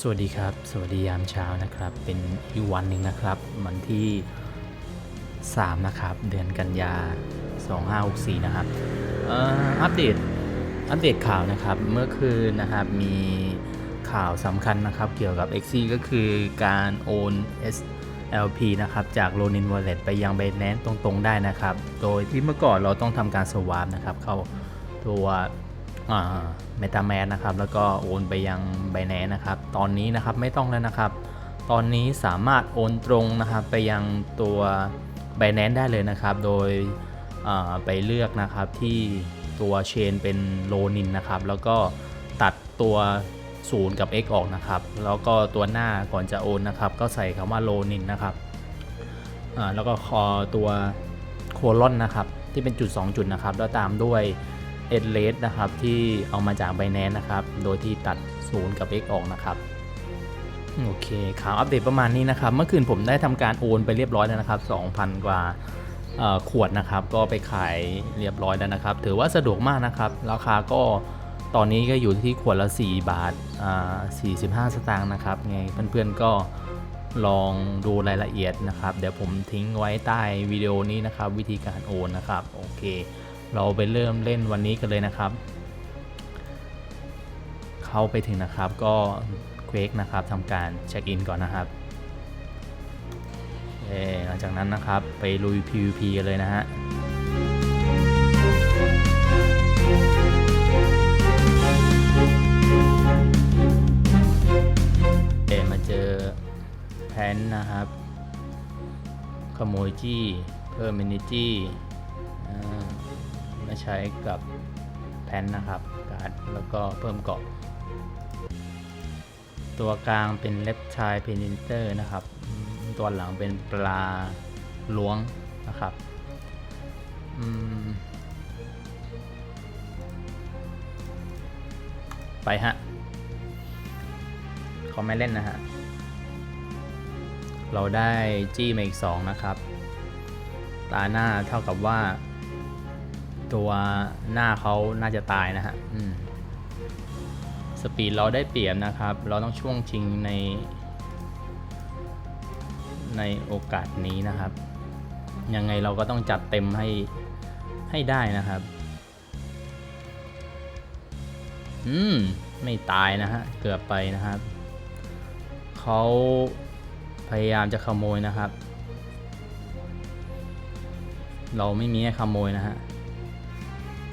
สวัสดีครับ สวัสดียามเช้านะครับ เป็นอีกวันหนึ่งนะครับ วันที่ 3 นะครับ เดือนกันยา 2564 นะครับอัปเดตอัปเดตข่าวนะครับ เมื่อคืนนะครับมีข่าวสำคัญนะครับ เกี่ยวกับ x อก็คือการโอน SLP นะครับ จาก Ronin Wallet ไปยัง Binance ตรงๆ ได้นะครับ โดยที่เมื่อก่อนเราต้องทำการ swap นะครับ เข้าตัว เมตาแมสนะครับ แล้วก็โอนไปยัง Binance นะครับ ตอนนี้นะครับไม่ต้องแล้วนะครับ ตอนนี้สามารถโอนตรงนะครับไปยังตัว Binance ได้เลยนะครับ โดยไปเลือกนะครับที่ตัวเชนเป็นโลนินนะครับ แล้วก็ตัดตัว0กับ x ออกนะครับ แล้วก็ตัวหน้าก่อนจะโอนนะครับ ก็ใส่คำว่าโลนินนะครับแล้วก็คอตัวโคลอนนะครับ ที่เป็นจุด 2 จุดนะครับ แล้วตามด้วย เอ็ดเลสนะครับที่เอามาจาก b บ n a n c e นะครับ โดยที่ตัด0กับ x ออกนะครับโอเคข่าวอัปเดตประมาณนี้นะครับ เมื่อคืนผมได้ทำการโอนไปเรียบร้อยแล้วนะครับ 2,000 กว่าขวดนะครับ ก็ไปขายเรียบร้อยแล้วนะครับ ถือว่าสะดวกมากนะครับ ราคาก็ตอนนี้ก็อยู่ที่ขวดละ 4 บาทอ่า45 สตางค์นะครับไงเพื่อนๆก็ลองดูรายละเอียดนะครับ เดี๋ยวผมทิ้งไว้ใต้วิดีโอนี้นะครับ วิธีการโอนนะครับ โอเค เราไปเริ่มเล่นวันนี้กันเลยนะครับ เข้าไปถึงนะครับก็เควกนะครับทำการเช็คอินก่อนนะครับเอ่อหลังจากนั้นนะครับไปลุย PVP กันเลยนะฮะเอมาเจอแพนนะครับ ขโมยจี้ เพิ่มมินิจี้อ่า ใช้กับแพนนะครับการ์ดแล้วก็เพิ่มเกาะ ตัวกลางเป็นเล็บชายเพนินเตอร์นะครับ ตัวหลังเป็นปลาล้วงนะครับไปฮะเขาไม่เล่นนะฮะ เราได้จี้มาอีก 2 นะครับ ตาหน้าเท่ากับว่า ตัวหน้าเขาน่าจะตายนะฮะสปีดเราได้เปรียบนะครับ เราต้องช่วงชิงใน ในโอกาสนี้นะครับ ยังไงเราก็ต้องจัดเต็มให้ให้ได้นะครับ อืม ไม่ตายนะฮะ เกือบไปนะครับ เขาพยายามจะขโมยนะครับ เราไม่มีให้ขโมยนะฮะ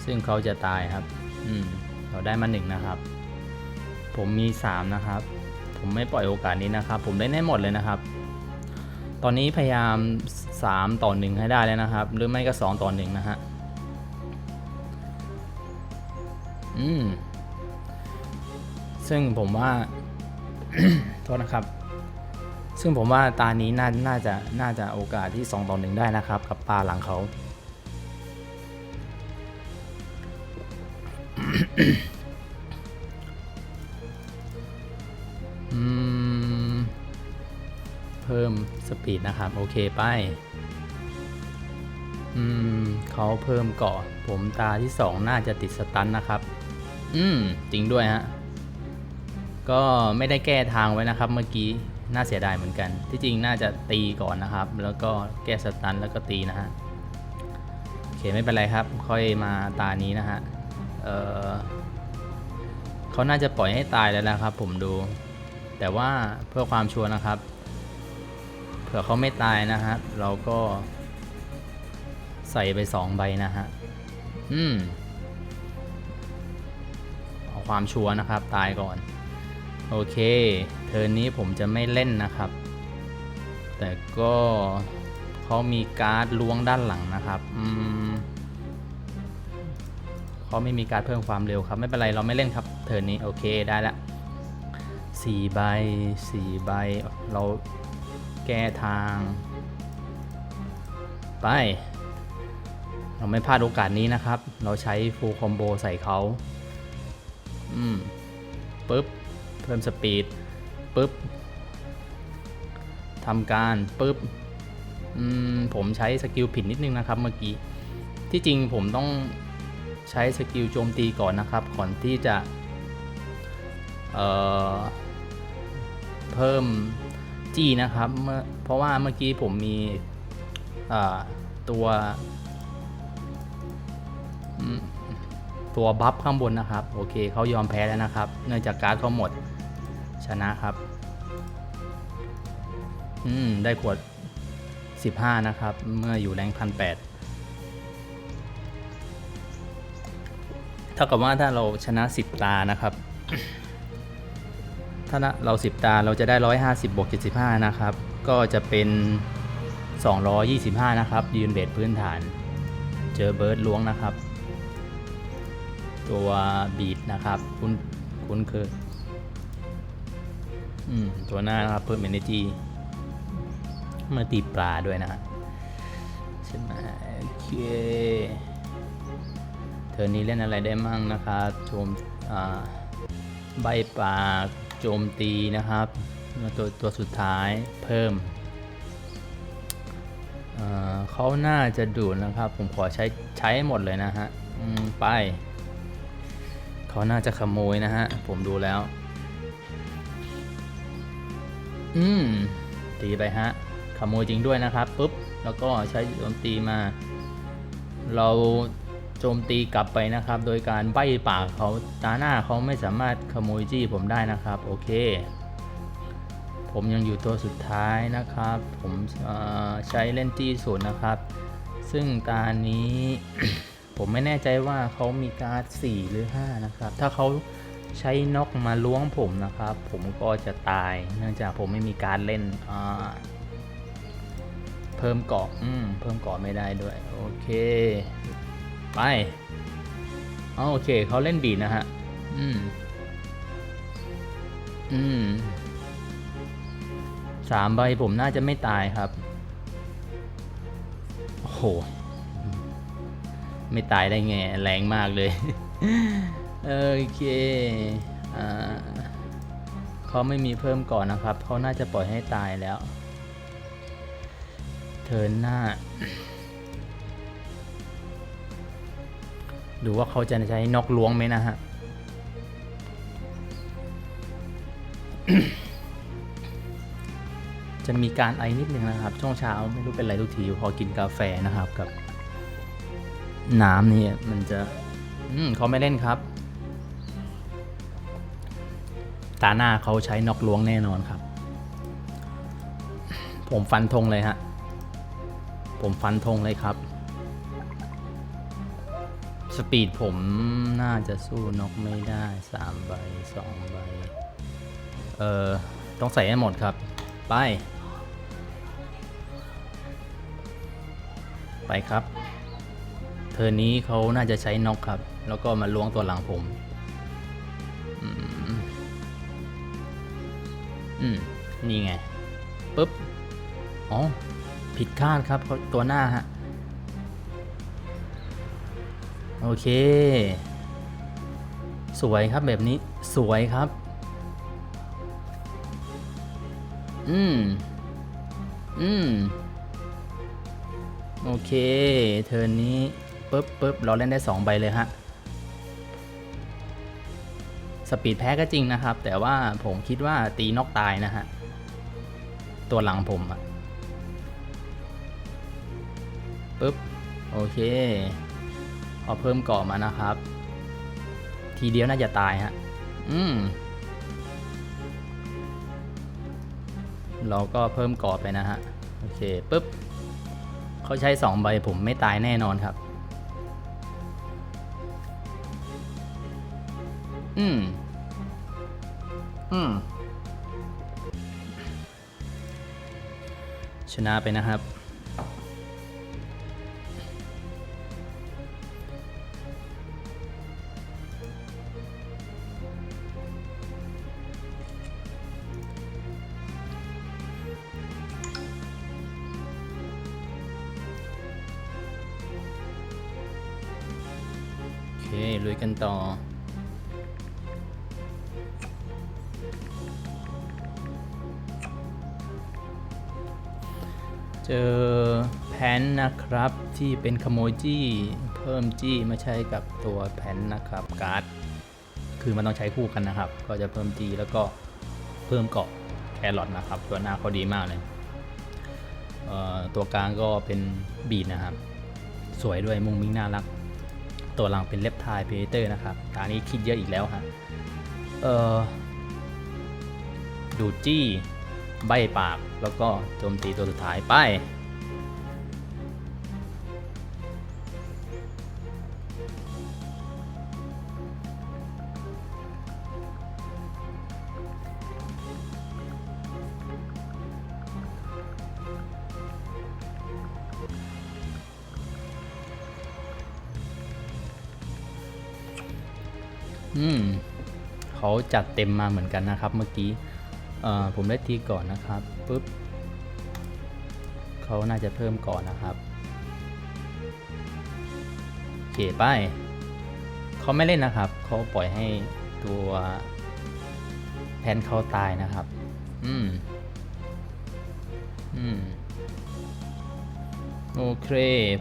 ซึ่งเขาจะตายครับ อืม เราได้มาหนึ่งนะครับ ผมมี3นะครับ ผมไม่ปล่อยโอกาสนี้นะครับ ผมได้แน่หมดเลยนะครับ ตอนนี้พยายาม 3 ต่อ1ให้ได้แล้วนะครับ หรือไม่ก็ 2 ต่อ1นะฮะ อืม ซึ่งผมว่า โทษนะครับ ซึ่งผมว่าตานี้น่าน่าจะ น่าจะโอกาสที่ 2 ต่อ1ได้นะครับ กับปลาหลังเขา เพิ่มสปีดนะครับ โอเคไป อืมเขาเพิ่มเกาะผมตาที่2น่าจะติดสตันนะครับ อืม จริงด้วยฮะ ก็ไม่ได้แก้ทางไว้นะครับ เมื่อกี้ น่าเสียดายเหมือนกัน ที่จริงน่าจะตีก่อนนะครับ แล้วก็แก้สตันแล้วก็ตีนะฮะ โอเคไม่เป็นไรครับ ค่อยมาตานี้นะฮะ เออเขาน่าจะปล่อยให้ตายแล้วนะครับ ผมดู แต่ว่าเพื่อความชัวร์นะครับ เผื่อเขาไม่ตายนะฮะ เราก็ใส่ไปสองใบนะฮะ อืมเอาความชัวร์นะครับ ตายก่อน โอเค เทิร์นนี้ผมจะไม่เล่นนะครับ แต่ก็เขามีการ์ดล้วงด้านหลังนะครับ อืม เขาไม่มีการเพิ่มความเร็วครับ ไม่เป็นไรเราไม่เล่นครับเทิร์นนี้โอเคได้ละสี่ใบสี่ใบเราแก้ทาง ไป เราไม่พลาดโอกาสนี้นะครับ เราใช้ฟูลคอมโบใส่เขาอืมปึ๊บ เพิ่มสปีดปึ๊บทำการปึ๊บอืมผมใช้สกิลผิดนิดนึงนะครับเมื่อกี้ ที่จริงผมต้อง ใช้สกิลโจมตีก่อนนะครับ ก่อนที่จะเเพิ่มจี้นะครับเมื่อเพราะว่าเมื่อกี้ผมมีตัวตัวบัฟข้างบนนะครับ โอเคเขายอมแพ้แล้วนะครับ เนื่องจากการ์ดเขาหมดชนะครับอืมได้ขวด 15 นะครับ เมื่ออยู่แรงพันแปด ท่ากับว่าถ้าเราชนะ 10 ตานะครับ ถ้าเรา 10 ตาเราจะได้ 150บวก75 นะครับ ก็จะเป็น 225 นะครับ ยืนเบสพื้นฐาน เจอเบิร์ดล้วงนะครับ ตัวบีดนะครับ คุณคุณคืออืมตัวหน้านะครับเพิ่ม energy เมื่อตีปลาด้วยนะฮะใช่ไหมโอเค เธอนี้เล่นอะไรได้มั่งนะครับโจมใบปากโจมตีนะครับตัวตัวสุดท้ายเพิ่มเเขาน่าจะดูดนะครับ ผมขอใช้ใช้หมดเลยนะฮะไป เขาน่าจะขโมยนะฮะ ผมดูแล้ว อืมตีไปฮะ ขโมยจริงด้วยนะครับปุ๊บ แล้วก็ใช้โจมตีมา เรา โจมตีกลับไปนะครับ โดยการใบ้ปากเขาตาหน้าเขาไม่สามารถขโมยจี้ผมได้นะครับ โอเค ผมยังอยู่ตัวสุดท้ายนะครับ ผมใช้เล่นจี้ศูนย์นะครับ ซึ่งตานี้ ผมไม่แน่ใจว่าเขามีการ์ด4หรือ 5 นะครับ ถ้าเขาใช้นกมาล้วงผมนะครับ ผมก็จะตายเนื่องจากผมไม่มีการเล่นเพิ่มเกาะเพิ่มเกาะไม่ได้ด้วย โอเค ไปอ๋อโอเคเขาเล่นบีนะฮะ อืม อืม สามใบผมน่าจะไม่ตายครับ โอ้โห ไม่ตายได้ไง แรงมากเลย โอเค อ่าเขาไม่มีเพิ่มก่อนนะครับ เขาน่าจะปล่อยให้ตายแล้ว เทินหน้า ดูว่าเขาจะใช้นอกล้วงไหมนะฮะจะมีการไอนิดนึงนะครับ ช่วงเช้าไม่รู้เป็นไรทุกทีพอกินกาแฟนะครับกับ น้ำนี่มันจะ อืมเขาไม่เล่นครับ ตาหน้าเขาใช้นอกล้วงแน่นอนครับ ผมฟันธงเลยฮะ ผมฟันธงเลยครับ สปีดผมน่าจะสู้นกไม่ได้สามใบสองใบ เออต้องใส่ให้หมดครับ ไป ไปครับเทอนี้เขาน่าจะใช้นกครับ แล้วก็มาล้วงตัวหลังผม อืม อืม นี่ไงปุ๊บ อ๋อ ผิดคาดครับเขาตัวหน้าฮะ โอเค สวยครับแบบนี้สวยครับ อืม อืม โอเค เทิร์นนี้ปุ๊บปุ๊บเราเล่นได้ 2 ใบเลยฮะ สปีดแพ้ก็จริงนะครับ แต่ว่าผมคิดว่าตีนอกตายนะฮะ ตัวหลังผมอะปุ๊บ โอเค พอเพิ่มกาะมานะครับ ทีเดียวน่าจะตายฮะ อืม เราก็เพิ่มกาะไปนะฮะ โอเคปุ๊บ เขาใช้สองใบผมไม่ตายแน่นอนครับ อืม อืม ชนะไปนะครับ เจอแพนนะครับที่เป็นขโมยจี้เพิ่มจี้มาใช้กับตัวแพนนะครับการ์ดคือมันต้องใช้คู่กันนะครับ ก็จะเพิ่มจี้แล้วก็เพิ่มเกาะแครอทนะครับ ตัวหน้าเขาดีมากเลยเตัวกลางก็เป็นบีดนะครับ สวยด้วยมุ้งมิ้งน่ารัก ตัวหลังเป็นเล็บทายเพเตอร์นะครับตานี้คิดเยอะอีกแล้วฮะดูจี้ ใบปากแล้วก็โจมตีตัวสุดท้ายไป อืม เขาจัดเต็มมาเหมือนกันนะครับเมื่อกี้ ผมได้ทีก่อนนะครับปุ๊บเขาน่าจะเพิ่มก่อนนะครับโอเคไปเขาไม่เล่นนะครับเขาปล่อยให้ตัวแพนเขาตายนะครับ อืม อืม โอเค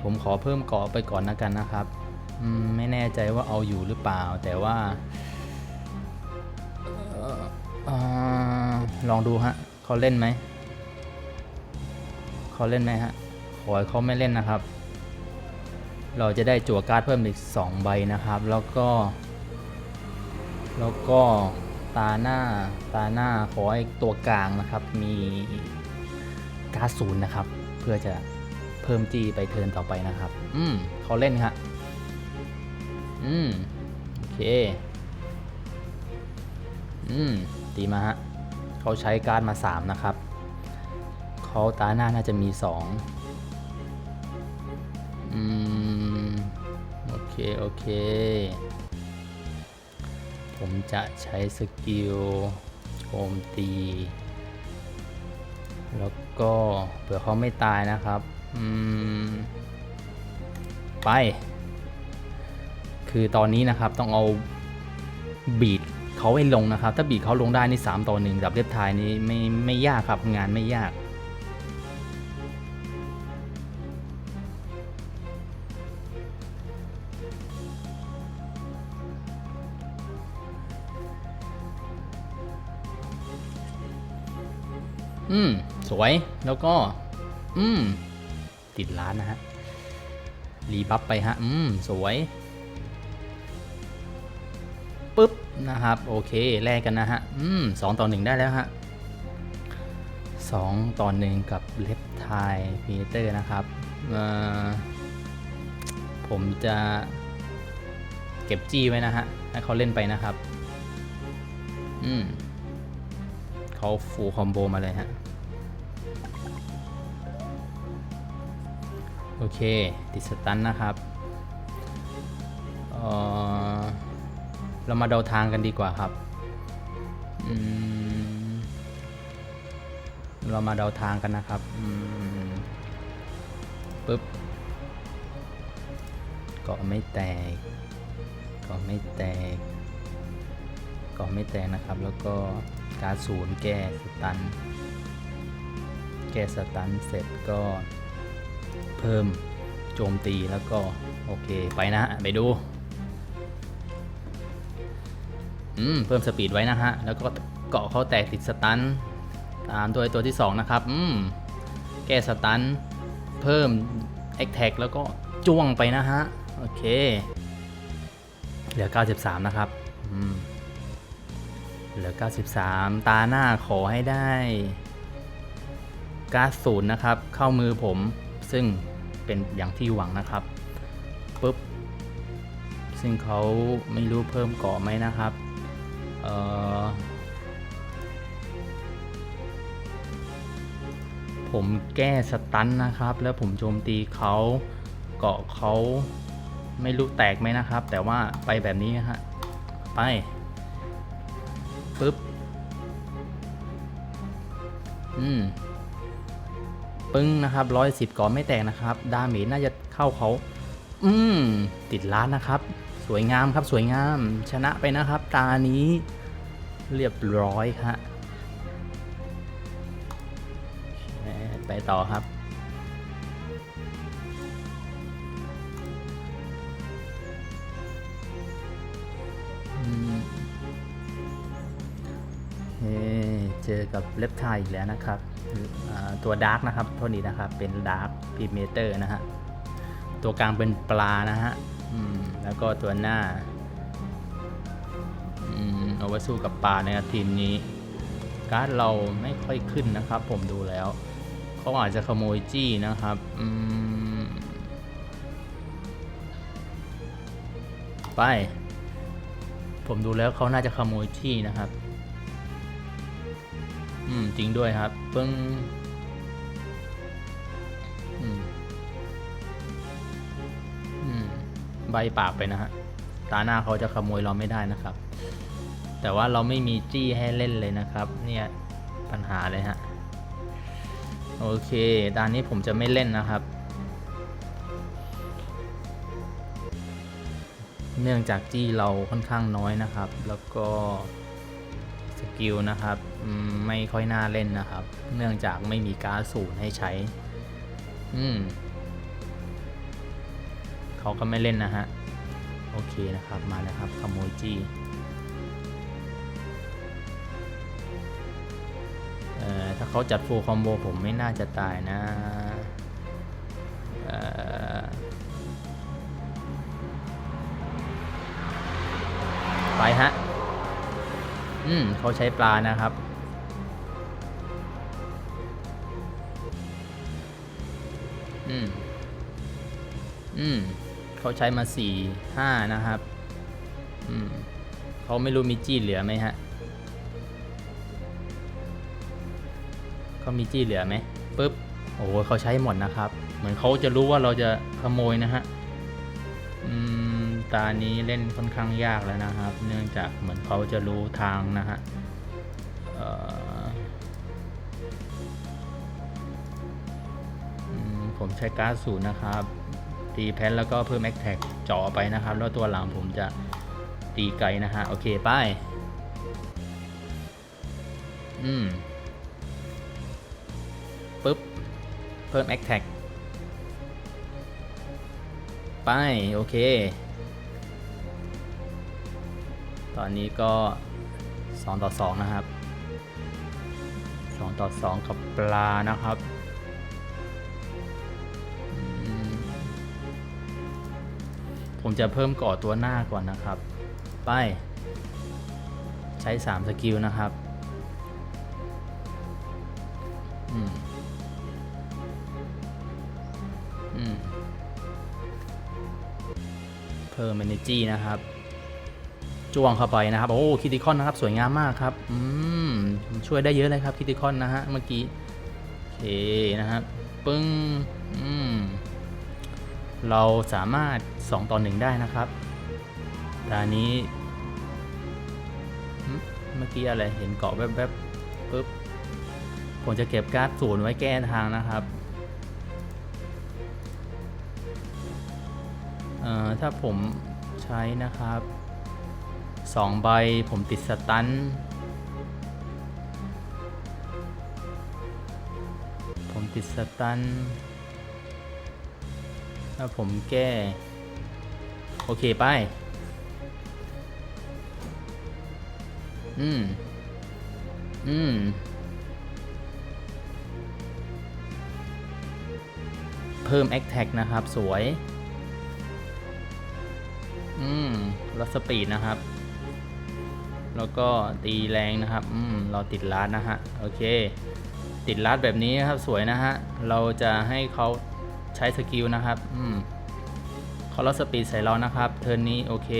ผมขอเพิ่มเกาะไปก่อนนะกันนะครับ อืม ไม่แน่ใจว่าเอาอยู่หรือเปล่า แต่ว่า เออ ลองดูฮะเขาเล่นไหมเขาเล่นไหมฮะขอให้เขาไม่เล่นนะครับ เราจะได้จั่วการ์ดเพิ่มอีก 2 ใบนะครับ แล้วก็ แล้วก็ตาหน้าตาหน้าขอให้ตัวกลางนะครับ มีการ์ดศูนย์นะครับ เพื่อจะเพิ่มจีไปเทิร์นต่อไปนะครับ อืมเขาเล่นครับอืม โอเค อืมดีมาฮะ เขาใช้การ์ดมา 3 นะครับ เขาตาหน้าน่าจะมี 2 อืม โอเค โอเค ผมจะใช้สกิลโจมตี แล้วก็เผื่อเขาไม่ตายนะครับ อืม ไป คือตอนนี้นะครับต้องเอาบีด เขาให้ลงนะครับ ถ้าบีดเขาลงได้นี่3ต่อ1กับเรียบทายนี้ไม่ไม่ยากครับงานไม่ยากอืม สวยแล้วก็ อืม ติดล้านนะฮะ รีบัฟไปฮะ อืม สวย ปึ๊บ นะครับ โอเคแลกกันนะฮะอืมสองต่อหนึ่งได้แล้วฮะสองต่อหนึ่งกับเล็บไทยพีเตอร์นะครับผมจะเก็บจี้ไว้นะฮะให้เขาเล่นไปนะครับ อืมเขาฟูลคอมโบมาเลยฮะ โอเค ติดสตันนะครับ เอ่อ เรามาเดาทางกันดีกว่าครับเรามาเดาทางกันนะครับปึ๊บกาะไม่แตกกาะไม่แตกกาะไม่แตกนะครับ แล้วก็การดศูนย์แก้สตัน แก้สตันเสร็จก็เพิ่มโจมตีแล้วก็ โอเค ไปนะ ไปดู อืมเพิ่มสปีดไว้นะฮะ แล้วก็เกาะเขาแตกติดสตัน ตามด้วยตัวที่ 2 นะครับ อืม แก้สตัน เพิ่มแอคแท็กแล้วก็จ้วงไปนะฮะ โอเค เหลือ 93 นะครับ อืม เหลือ 93 ตาหน้าขอให้ได้การ์ดศูนย์นะครับ เข้ามือผมซึ่งเป็นอย่างที่หวังนะครับปุ๊บซึ่งเขาไม่รู้เพิ่มเกาะไหมนะครับ เออผมแก้สตันนะครับ แล้วผมโจมตีเขาเกาะเขาไม่รู้แตกไหมนะครับ แต่ว่าไปแบบนี้นะฮะไปปุ๊บอืมปึ้งนะครับร้อยสิบก่อนไม่แตกนะครับ ดาเมจน่าจะเข้าเขา อืม ติดล้านนะครับ สวยงามครับสวยงามชนะไปนะครับ ตานี้เรียบร้อยครับไปต่อครับเจอกับเล็บไทยอีกแล้วนะครับ ตัวดาร์กนะครับโทษนี้นะครับ เป็นดาร์กพิเมเตอร์นะฮะ ตัวกลางเป็นปลานะฮะ แล้วก็ตัวหน้าอืมเอาไว้สู้กับปลานะครับทีมนี้ การ์ดเราไม่ค่อยขึ้นนะครับ ผมดูแล้วเขาอาจจะขโมยจี้นะครับไป ผมดูแล้วเขาน่าจะขโมยจี้นะครับ อืมจริงด้วยครับปึ้ง ใบปากไปนะฮะ ตาหน้าเขาจะขโมยเราไม่ได้นะครับ แต่ว่าเราไม่มีจี้ให้เล่นเลยนะครับ เนี่ยปัญหาเลยฮะ โอเคดานนี้ผมจะไม่เล่นนะครับ เนื่องจากจี้เราค่อนข้างน้อยนะครับ แล้วก็สกิลนะครับไม่ค่อยน่าเล่นนะครับ เนื่องจากไม่มีการ์ดศูนย์ให้ใช้ อืม เขาก็ไม่เล่นนะฮะ โอเคนะครับมาแล้วครับขโมยจี้เอ่อถ้าเขาจัดฟูลคอมโบผมไม่น่าจะตายนะเอ่อไปฮะ อืมเขาใช้ปลานะครับ อืม อืม เขาใช้มาสี่ห้านะครับเขาไม่รู้มีจี้เหลือไหมฮะเขามีจี้เหลือไหมปุ๊บโอ้โหเขาใช้หมดนะครับ เหมือนเขาจะรู้ว่าเราจะขโมยนะฮะตานี้เล่นค่อนข้างยากแล้วนะครับ เนื่องจากเหมือนเขาจะรู้ทางนะฮะผมใช้การ์ดศูนย์นะครับ ตีแพนแล้วก็เพิ่มแอคแท็กจ่อไปนะครับ แล้วตัวหลังผมจะตีไกลนะฮะ โอเคไป้ายอืมปุ๊บ เพิ่มแอคแท็กไป โอเค ตอนนี้ก็ 2 ต่อ 2 นะครับ 2 ต่อ 2 กับปลานะครับ ผมจะเพิ่มก่อตัวหน้าก่อนนะครับ ไป ใช้ 3 สกิลนะครับอืมอืมเพิ่ม energy นะครับจ้วงเข้าไปนะครับ โอ้คิติคอนนะครับ สวยงามมากครับอืมช่วยได้เยอะเลยครับคิติคอนนะฮะเมื่อกี้ โอเคนะครับ ปึ้ง อืม เราสามารถ 2 ต่อ 1 ได้นะครับตอนนี้ เมื่อกี้อะไรเห็นเกาะแวบๆปึ๊บ ผมจะเก็บการ์ดศูนย์ไว้แก้ทางนะครับเอ่อถ้าผมใช้นะครับสองใบผมติดสตันผมติดสตัน ถ้าผมแก้ โอเคไป อืม อืม เพิ่ม a อ t a c นะครับ สวย อืมล้วสปีดนะครับ แล้วก็ตีแรงนะครับ อืม เราติดลัดนะฮะ โอเค ติดลัดแบบนี้นะครับ สวยนะฮะ เราจะให้เขา ใช้สกิลนะครับ อืมเขาลดสปีดใส่เรานะครับ เทิร์นนี้โอเค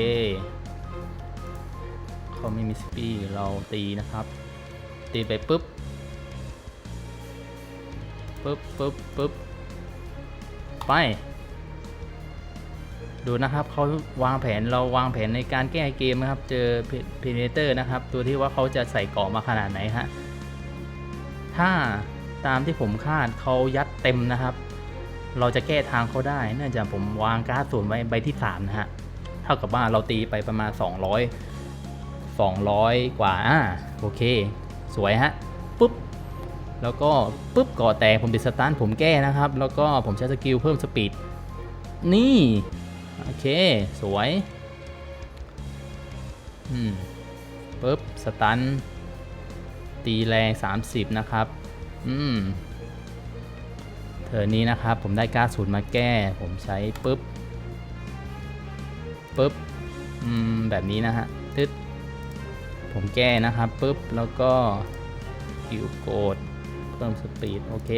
เขาไม่มีสปีดเราตีนะครับ ตีไปปุ๊บ ปุ๊บปุ๊บปุ๊บ ไป ดูนะครับ เขาวางแผนเราวางแผนในการแก้เกมนะครับ เจอเพเนเตอร์นะครับ ตัวที่ว่าเขาจะใส่เกราะมาขนาดไหนฮะ ถ้าตามที่ผมคาดเขายัดเต็มนะครับ เราจะแก้ทางเขาได้ เนื่องจากผมวางการ์ดส่วนไว้ใบที่ 3 นะฮะ เท่ากับว่าเราตีไปประมาณ 200 200 กว่าอ่าโอเค สวยฮะปุ๊บ แล้วก็ปุ๊บก่อแตกผมติดสตาร์ทผมแก้นะครับ แล้วก็ผมใช้สกิลเพิ่มสปีด นี่ โอเค สวย อืมปุ๊บ สตันตีแรง 30 นะครับ อืม เธอนี้นะครับผมได้ก้าศูนย์มาแก้ ผมใช้ปุ๊บปุ๊บอืมแบบนี้นะฮะตึ๊ดผมแก้นะครับปุ๊บแล้วก็คิวโกดเพิ่มสปีดโอเค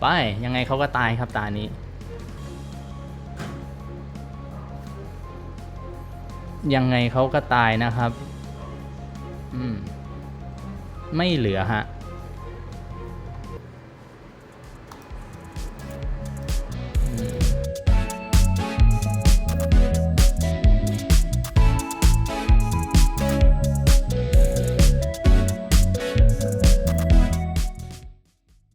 ไป ยังไงเขาก็ตายครับตานี้ ยังไงเขาก็ตายนะครับ อืม ไม่เหลือฮะ